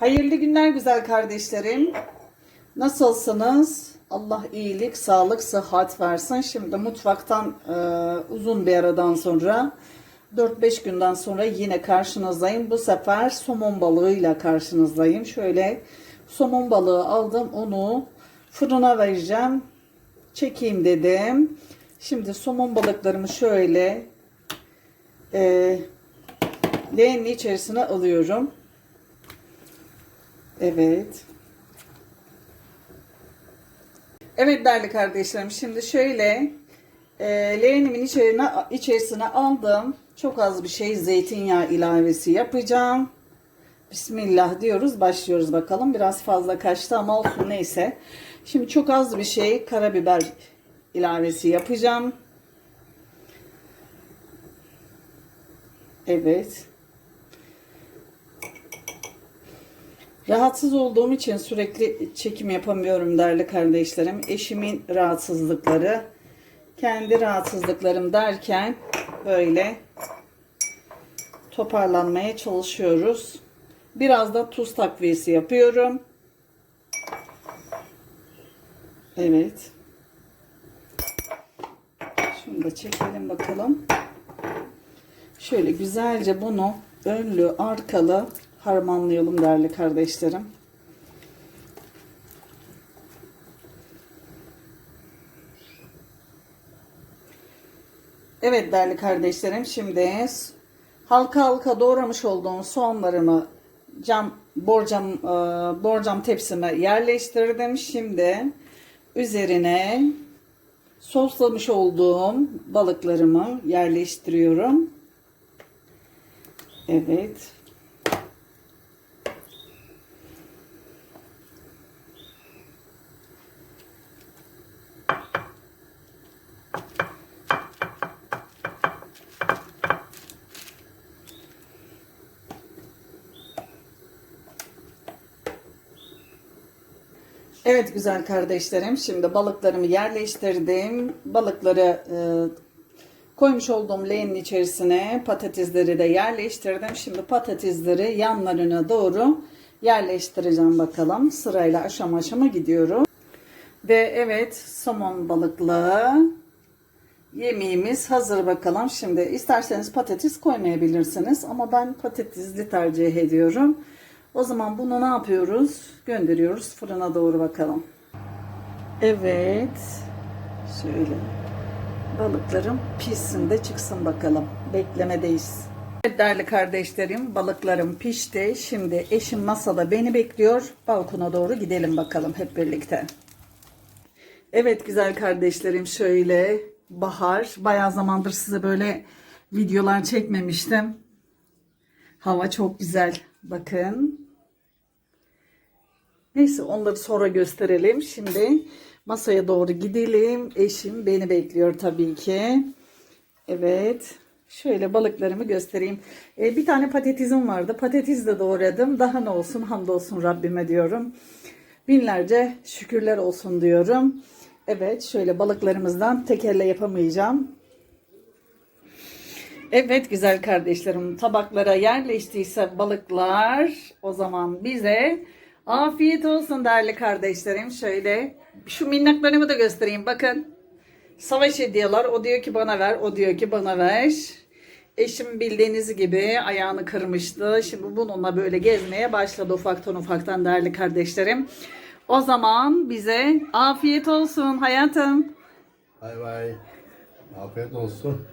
Hayırlı günler güzel kardeşlerim. Nasılsınız? Allah iyilik, sağlık, sıhhat versin. Şimdi mutfaktan e, uzun bir aradan sonra 4-5 günden sonra yine karşınızdayım. Bu sefer somon balığıyla karşınızdayım. Şöyle somon balığı aldım. Onu fırına vereceğim. Çekeyim dedim. Şimdi somon balıklarımı şöyle e, leğenin içerisine alıyorum. Evet. Evet değerli kardeşlerim şimdi şöyle e, leğenimin içerine, içerisine aldım. Çok az bir şey zeytinyağı ilavesi yapacağım. Bismillah diyoruz başlıyoruz bakalım. Biraz fazla kaçtı ama olsun neyse. Şimdi çok az bir şey karabiber ilavesi yapacağım. Evet. Rahatsız olduğum için sürekli çekim yapamıyorum değerli kardeşlerim. Eşimin rahatsızlıkları, kendi rahatsızlıklarım derken böyle toparlanmaya çalışıyoruz. Biraz da tuz takviyesi yapıyorum. Evet. Şunu da çekelim bakalım. Şöyle güzelce bunu önlü arkalı harmanlayalım değerli kardeşlerim. Evet değerli kardeşlerim şimdi halka halka doğramış olduğum soğanlarımı cam borcam e, borcam tepsime yerleştirdim. Şimdi üzerine soslamış olduğum balıklarımı yerleştiriyorum. Evet. Evet güzel kardeşlerim. Şimdi balıklarımı yerleştirdim. Balıkları e, koymuş olduğum leğenin içerisine patatesleri de yerleştirdim. Şimdi patatesleri yanlarına doğru yerleştireceğim bakalım. Sırayla aşama aşama gidiyorum. Ve evet somon balıklı yemeğimiz hazır bakalım. Şimdi isterseniz patates koymayabilirsiniz ama ben patatesli tercih ediyorum. O zaman bunu ne yapıyoruz? Gönderiyoruz fırına doğru bakalım. Evet. Şöyle. Balıklarım pişsin de çıksın bakalım. Beklemedeyiz. Evet değerli kardeşlerim balıklarım pişti. Şimdi eşim masada beni bekliyor. Balkona doğru gidelim bakalım hep birlikte. Evet güzel kardeşlerim şöyle bahar. Bayağı zamandır size böyle videolar çekmemiştim. Hava çok güzel. Bakın. Neyse onları sonra gösterelim. Şimdi masaya doğru gidelim. Eşim beni bekliyor tabii ki. Evet. Şöyle balıklarımı göstereyim. Ee, bir tane patatesim vardı. Patates de doğradım. Daha ne olsun hamdolsun Rabbime diyorum. Binlerce şükürler olsun diyorum. Evet şöyle balıklarımızdan tekerle yapamayacağım. Evet güzel kardeşlerim tabaklara yerleştiyse balıklar o zaman bize afiyet olsun değerli kardeşlerim. Şöyle şu minnaklarımı da göstereyim bakın. Savaş ediyorlar. O diyor ki bana ver, o diyor ki bana ver. Eşim bildiğiniz gibi ayağını kırmıştı. Şimdi bununla böyle gezmeye başladı ufaktan ufaktan değerli kardeşlerim. O zaman bize afiyet olsun hayatım. Bay bay. Afiyet olsun.